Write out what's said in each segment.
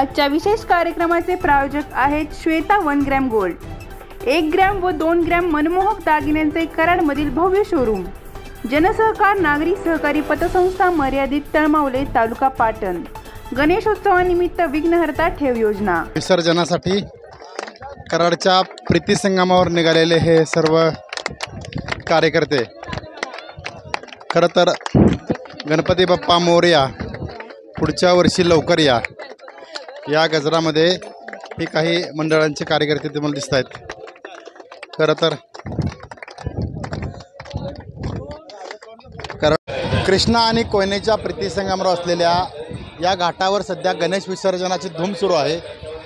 आजच्या विशेष कार्यक्रमाचे प्रायोजक आहेत श्वेता वन ग्रॅम गोल्ड. एक ग्रॅम व दोन ग्रॅम मनमोहक दागिन्यांचे कराडमधील भव्य शोरूम जनसहकार नागरी सहकारी पतसंस्था मर्यादित तळमावले तालुका पाटण. गणेशोत्सवानिमित्त विघ्नहर्ता ठेव योजना. विसर्जनासाठी कराडच्या प्रीतीसंगमावर निघालेले हे सर्व कार्यकर्ते. खरं तर गणपती बाप्पा मोरया पुढच्या वर्षी लवकर या. या गजरामध्ये हे काही मंडळांचे कार्यकर्ते तुम्हाला दिसत आहेत खरं तर. कारण कृष्णा आणि कोयनेच्या प्रीतीसंगामावर असलेल्या या घाटावर सध्या गणेश विसर्जनाची धूम सुरू आहे.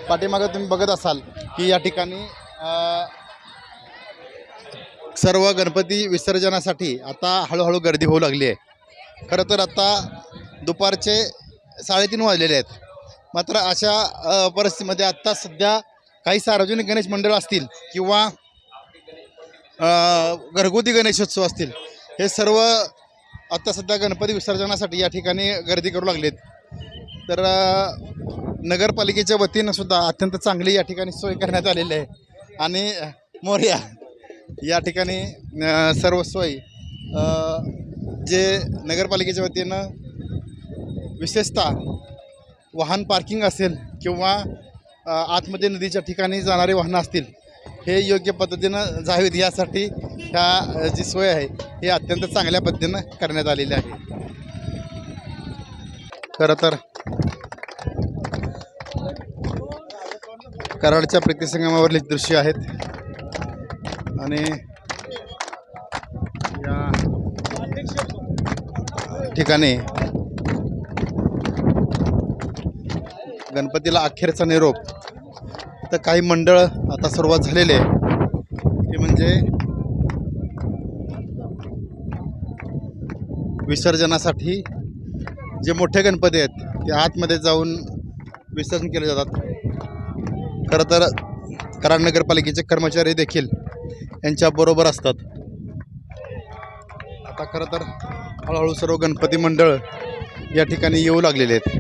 पाठीमागं तुम्ही बघत असाल की या ठिकाणी सर्व गणपती विसर्जनासाठी आता हळूहळू गर्दी होऊ लागली आहे. खरं तर आता दुपारचे साडेतीन वाजलेले आहेत. मात्र अशा परिस्थितीमध्ये आत्ता सध्या काही सार्वजनिक गणेश मंडळ असतील किंवा घरगुती गणेशोत्सव असतील हे सर्व आत्ता सध्या गणपती विसर्जनासाठी या ठिकाणी गर्दी करू लागलेत. तर नगरपालिकेच्या वतीनं सुद्धा अत्यंत चांगली या ठिकाणी सोय करण्यात आलेली आहे. आणि मोर्या या ठिकाणी सर्व सोय जे नगरपालिकेच्या वतीनं विशेषतः वाहन पार्किंग असेल किंवा आतमध्ये नदीच्या ठिकाणी जाणारे वाहनं असतील हे योग्य पद्धतीनं जावेत यासाठी ह्या जी सोय आहे हे अत्यंत चांगल्या पद्धतीनं करण्यात आलेली आहे. खरं तर कराडच्या प्रीतीसंगमावरील दृश्य आहेत. आणि या ठिकाणी गणपतीला अखेरचा निरोप. तर काही मंडळ आता सुरुवात झालेले आहे. ते म्हणजे विसर्जनासाठी जे मोठे गणपती आहेत ते आतमध्ये जाऊन विसर्जन केले जातात. खरं तर कराड नगरपालिकेचे कर्मचारी देखील यांच्याबरोबर असतात. आता खरं तर हळूहळू सर्व गणपती मंडळ या ठिकाणी येऊ लागलेले आहेत.